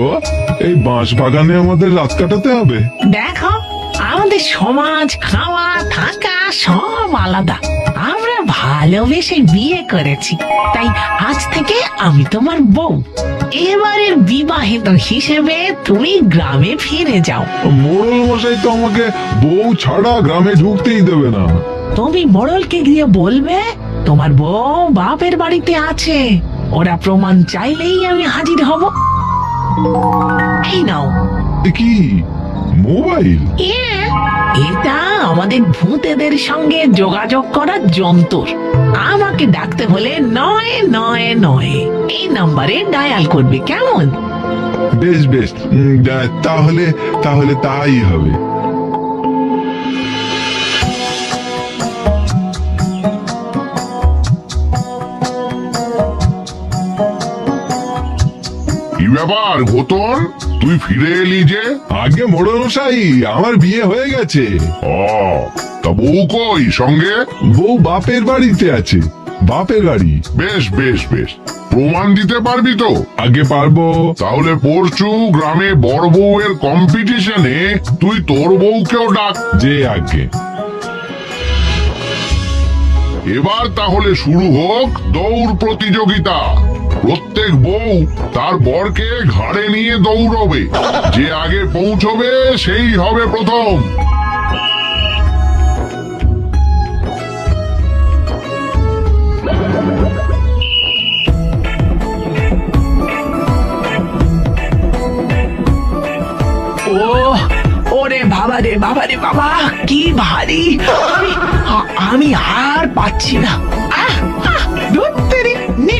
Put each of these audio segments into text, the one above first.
গো এই বাঁশ বাগানে আমাদের রাত কাটাতে হবে। দেখো আমাদের সমাজ খাওয়া থাকা সব আলাদা। আমরা ভালোবেসে বিয়ে করেছি। তাই আজ থেকে আমি তোমার বউ। এবারের বিবাহিত হিসেবে তুমি গ্রামে ফিরে যাও। মোড়ল মশাই তো আমাকে বউ ছাড়া গ্রামে ঢুকতেই দেবে না। তুমি মোড়লকে গিয়ে বলবে তোমার বউ বাপের বাড়িতে আছে। ওরা প্রমাণ চাইলেই আমি হাজির হব। এই নাও। এ কি? মোবাইল? এ, এটা আমাদের ভূতেদের সঙ্গে যোগাযোগ করার যন্ত্র। আমাকে ডাকতে হলে নয় নয় নয়। এই নাম্বারে ডায়াল করবে কেমন? বেশ বেশ। উম, তাহলে তাহলে তাই হবে। ব্যাপার ঘোতন? তুই ফিরে এলি যে? আগে মোড়ল মশাই আমার বিয়ে হয়ে গেছে। ও তা বউ কই? সঙ্গে? বউ বাপের বাড়িতে আছে বাপের বাড়ি। বেশ বেশ বেশ। প্রমাণ দিতে পারবি তো? আগে পারব। তাহলে পরশু গ্রামে বড় বউয়ের কম্পিটিশনে তুই তোর বউকেও ডাক। যে আগে। এবার তাহলে শুরু হোক দৌড় প্রতিযোগিতা। প্রত্যেক বউ তার বরকে ঘাড়ে নিয়ে দৌড়বে। যে আগে পৌঁছবে, সেই হবে প্রথম। ওরে বাবা রে বাবা রে বাবা, কি ভারী। আমি আর পাচ্ছি না।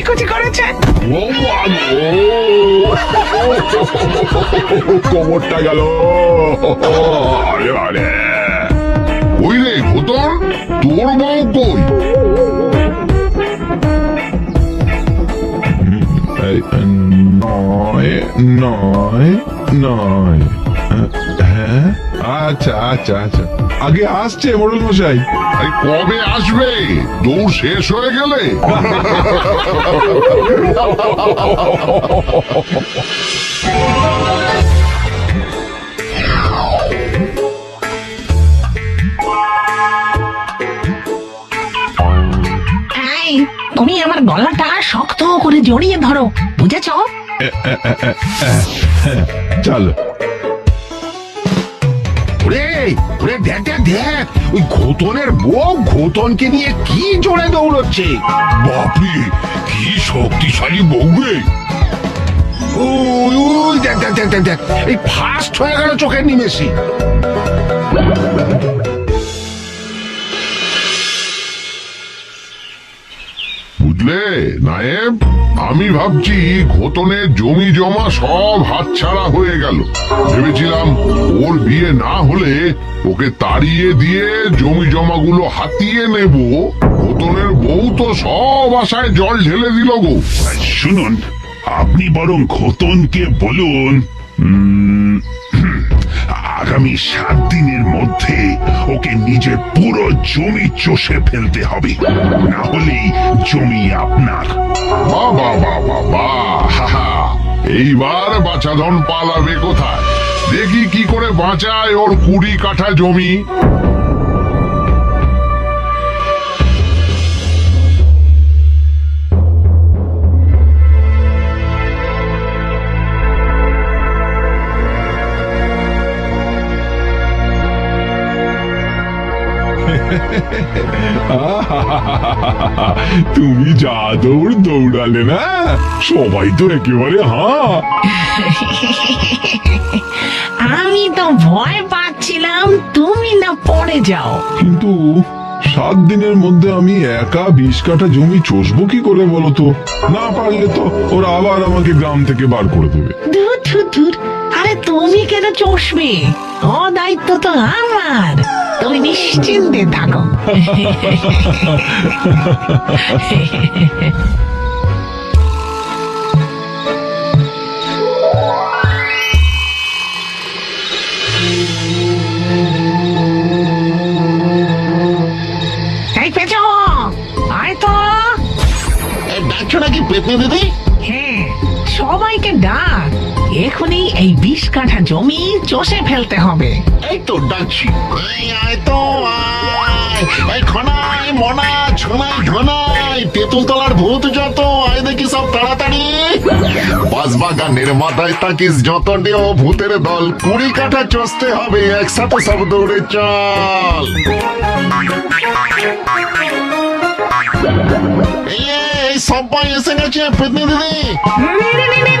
তেরি, করেছে। কোমরটা গেল। আরে ওই রে তোর বউ কই? নয় নয় নয়। হ্যাঁ? আচ্ছা আচ্ছা আচ্ছা। আগে আসছে মোড়ল মশাই আরে কবে আসবে? দৌড় শেষ হয়ে গেলে। এই তুমি আমার গলাটা শক্ত করে জড়িয়ে ধরো বুঝেছ? চলো। ওরে দেখ দেখ ওই ঘোতনের বউ ঘোতনকে নিয়ে কি জোরে দৌড়চ্ছে? বাপরে, কি শক্তিশালী বউ রে। চোখের নিমেষে। বুঝলে, নায়েব? আমি ভাবছি ঘোতনের জমি জমা সব হাতছাড়া হয়ে গেল। ভেবেছিলাম ওর বিয়ে না হলে ওকে তাড়িয়ে দিয়ে জমি জমাগুলো হাতিয়ে নেব। ঘোতনের বউ তো সব আশায় জল ঢেলে দিল গো। শুনুন, আপনি বরং ঘোতনকে বলুন আগামী সাত দিনের মধ্যে ওকে নিজের পুরো জমি চষে ফেলতে হবে। না হলেই জমি আপনার। বাবা বাবা বা এইবার বাছাধন পালাবে কোথায়? দেখি কি করে বাঁচায় ওর কুড়ি কাঠা জমি। তুমি যা দৌড় দৌড়ালে না? সবাই তো একেবারে হ্যাঁ আমি তো ভয় পাচ্ছিলাম তুমি না পড়ে যাও। কিন্তু সাত দিনের মধ্যে আমি একা বিশ কাঠা জমি চষবো কি করে বলো তো? না পারলে তো ওরা আবার আমাকে গ্রাম থেকে বার করে দেবে। ধুর ধুর ধুর। আরে তুমি কেন চষবে? ও দায়িত্ব তো আমার। তুমি নিশ্চিন্তে থাকো। পেঁচো আয় তো। ডাকছো নাকি পেতনি দিদি? এখনই এই বিশ কাঠা জমি চষে ফেলতে হবে। এই তো ডাকছি। এই আয় তো আয়। এই খনাই মনা ছনাই ঢনাই তেঁতুল তলার ভূত যত আয় দেখি সব তাড়াতাড়ি। বাগানের মাথায় তাকিস যত ডেও ভূতের দল। কুড়ি কাঠা চষতে হবে একসাথে সব দৌড়ে চল। এই, সবাই এসে গেছে নে,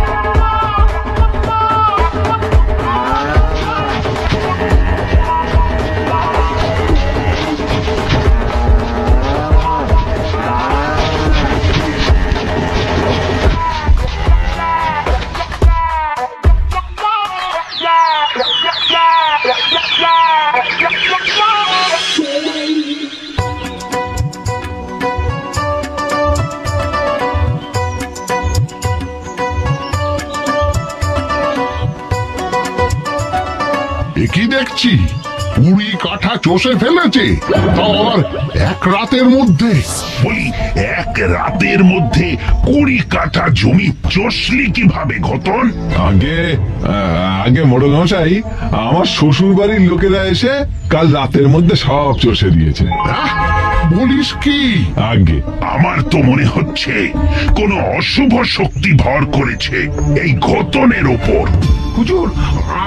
এ কি দেখছি? কুড়ি কাঠা চষে ফেলেছে তাও আবার এক রাতের মধ্যে। বলি এক রাতের মধ্যে কুড়ি কাঠা জমি চষলি কীভাবে ঘটন? আগে আহ, আগে মোড়ল আমার শ্বশুর বাড়ির লোকেরা এসে কাল রাতের মধ্যে সব চষে দিয়েছে। আহ, বলিস কি? আগে। আমার তো মনে হচ্ছে কোনো অশুভ শক্তি ভর করেছে এই ঘটনের ওপর। হুজুর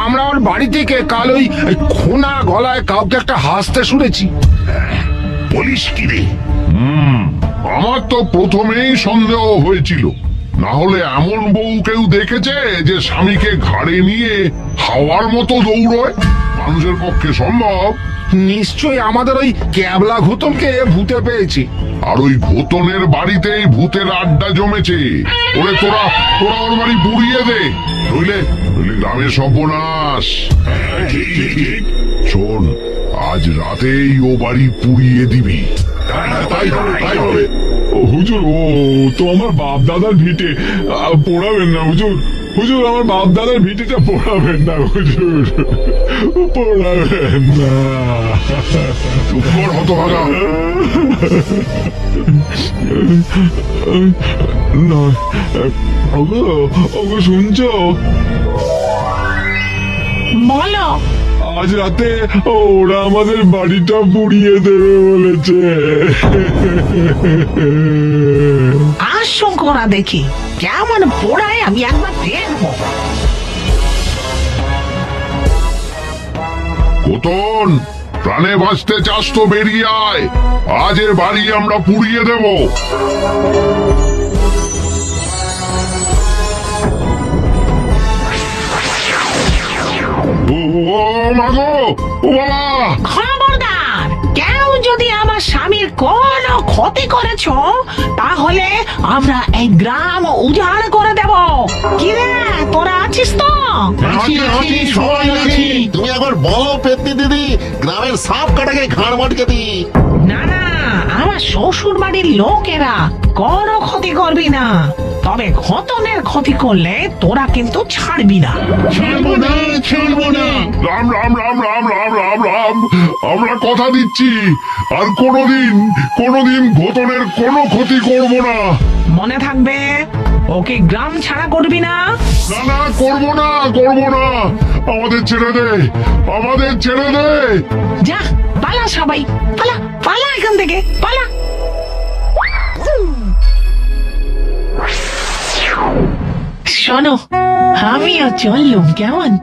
আমরা ওর বাড়ি থেকে কাল ওই খোনা গলায় কাউকে একটা হাসতে শুনেছি। বলিস কি রে? আমার তো প্রথমেই সন্দেহ হয়েছিল। না হলে এমন বউ কেউ দেখেছে যে স্বামীকে ঘাড়ে নিয়ে হাওয়ার মতো দৌড়য়? মানুষের পক্ষে সম্ভব। নিশ্চয়ই আমাদের ওই ক্যাবলা ঘুতনকে ভূতে পেয়েছে। আর ওই ঘোতনের বাড়িতেই ভূতের আড্ডা জমেছে। ওরে তোরা তোরা ওর বাড়ি পুড়িয়ে দে। নইলে নইলে গ্রামের সর্বনাশ। শোন আজ রাতেই ও বাড়ি পুড়িয়ে দিবি। তাই হবে তাই হবে ও হুজুর ও তো আমার বাপ দাদার ভিটে পোড়াবেন না হুজুর। হুজুর আমার বাপ দাদার ভিটেটা পোড়াবেন না হুজুর। পোড়াবেন না। চুপ কর হতভাগা। না ওগো ওগো শুনছো? বলো। আজ রাতে ওরা আমাদের বাড়িটা পুড়িয়ে দেবে বলেছে। আর করা দেখি। কেমন পোড়ায় আমি একবার দেখব কোতন প্রাণে বাঁচতে চাস তো বেরিয়ে আয়। আজ বাড়ি আমরা পুড়িয়ে দেব। ও ও মাগো ও বাবা। খবরদার কেউ যদি আমার স্বামীর কোনো ক্ষতি করেছ তাহলে আমরা এই গ্রাম উজাড় করে দেব। কি রে তোরা আছিস তো? আছি, আছি, সবাই আছি। তুমি একবার বলো পেতনি দিদি গ্রামের সাপ কাটাকে ঘাড় মটকে দি। না না আমার শ্বশুর বাড়ির লোকেরা কোনো ক্ষতি করবি না। তবে ঘটনের ক্ষতি করলে তোরা কিন্তু ছাড়বি না। ছাড়বো না ছাড়বো না। রাম রাম রাম রাম রাম রাম রাম আমরা কথা দিচ্ছি। আর কোনোদিন কোনোদিন ঘটনের কোনো ক্ষতি করব না। মনে থাকবে ওকে গ্রাম ছাড়া করবি না? না না করব না করব না। আমাদের ছেড়ে দে আমাদের ছেড়ে দে। যা পালা সবাই পালা পালা এখান থেকে পালা। শোনো আমিও চললুম কেমন?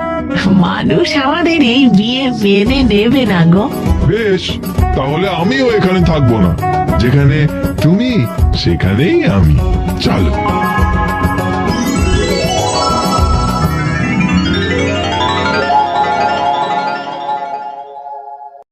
মানুষ আমাদের এই বিয়ে মেনে নেবে না গো। বেশ, তাহলে আমিও এখানে থাকব না। যেখানে তুমি, সেখানেই আমি। চলো।